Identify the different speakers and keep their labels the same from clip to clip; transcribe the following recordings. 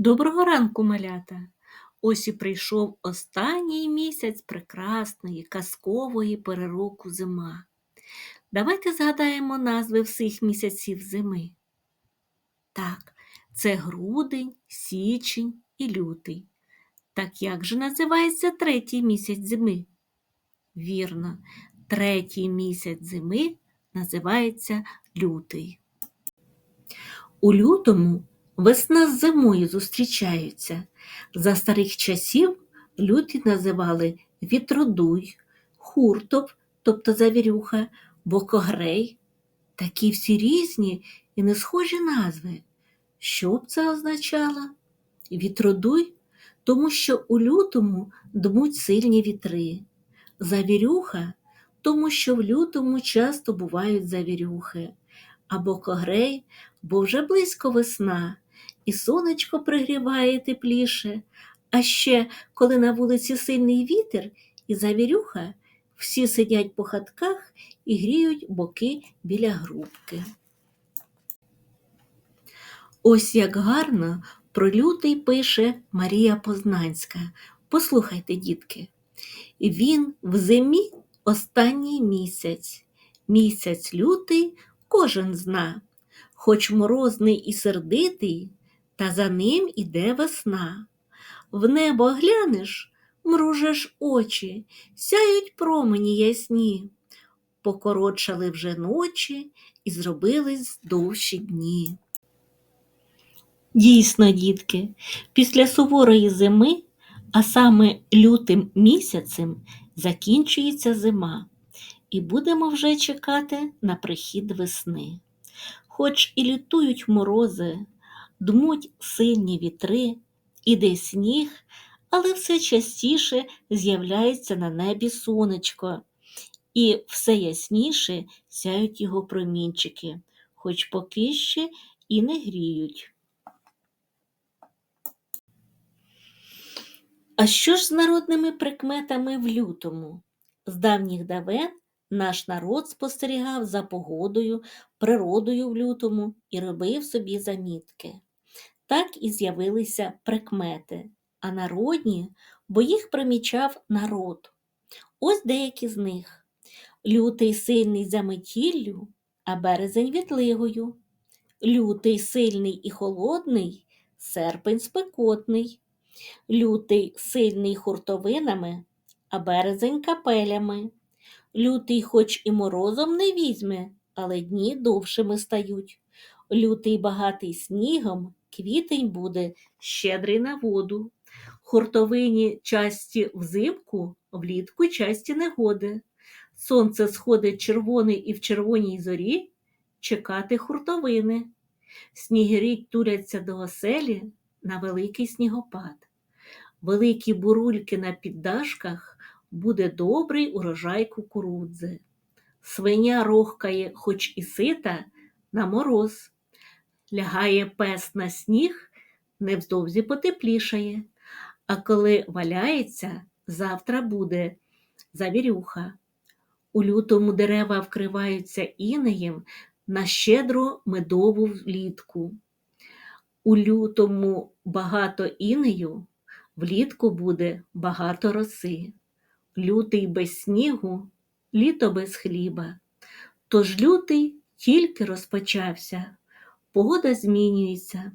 Speaker 1: Доброго ранку, малята! Ось і прийшов останній місяць прекрасної, казкової перероку зима. Давайте згадаємо назви всіх місяців зими. Так, це грудень, січень і лютий. Так як же називається третій місяць зими? Вірно, третій місяць зими називається лютий. У лютому Весна з зимою зустрічаються. За старих часів люди називали вітродуй, хуртов, тобто завірюха, бокогрей. Такі всі різні і не схожі назви. Що б це означало? Вітродуй, тому що у лютому дмуть сильні вітри. Завірюха, тому що в лютому часто бувають завірюхи, а бокогрей, бо вже близько весна і сонечко пригріває тепліше, а ще, коли на вулиці сильний вітер і завірюха, всі сидять по хатках і гріють боки біля грубки. Ось як гарно про лютий пише Марія Познанська. Послухайте, дітки, він в зимі останній місяць. Місяць лютий кожен зна, хоч морозний і сердитий, та за ним іде весна. В небо глянеш, мружеш очі, сяють промені ясні. Покоротшали вже ночі і зробились довші дні. Дійсно, дітки, після суворої зими, а саме лютим місяцем, закінчується зима, і будемо вже чекати на прихід весни. Хоч і лютують морози, дмуть сильні вітри, іде сніг, але все частіше з'являється на небі сонечко, і все ясніше сяють його промінчики, хоч поки ще і не гріють. А що ж з народними прикметами в лютому? З давніх давен наш народ спостерігав за погодою, природою в лютому і робив собі замітки. Так і з'явилися прикмети, а народні, бо їх примічав народ. Ось деякі з них. Лютий сильний за метіллю, а березень вітливою. Лютий сильний і холодний, серпень спекотний. Лютий сильний хуртовинами, а березень капелями. Лютий хоч і морозом не візьме, але дні довшими стають. Лютий багатий снігом, квітень буде щедрий на воду. Хуртовині часті взимку, влітку часті негоди. Сонце сходить червоний і в червоній зорі чекати хуртовини. Снігирі туляться до оселі на великий снігопад. Великі бурульки на піддашках буде добрий урожай кукурудзи. Свиня рохкає, хоч і сита, на мороз лягає пес на сніг, невдовзі потеплішає, а коли валяється, завтра буде завірюха. У лютому дерева вкриваються інеєм на щедру медову влітку. У лютому багато інею, влітку буде багато роси. Лютий без снігу, літо без хліба. Тож лютий тільки розпочався погода змінюється.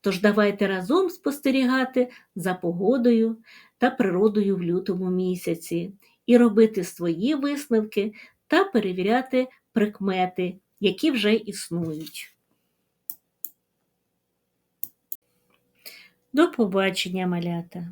Speaker 1: Тож давайте разом спостерігати за погодою та природою в лютому місяці і робити свої висновки та перевіряти прикмети, які вже існують. До побачення, малята!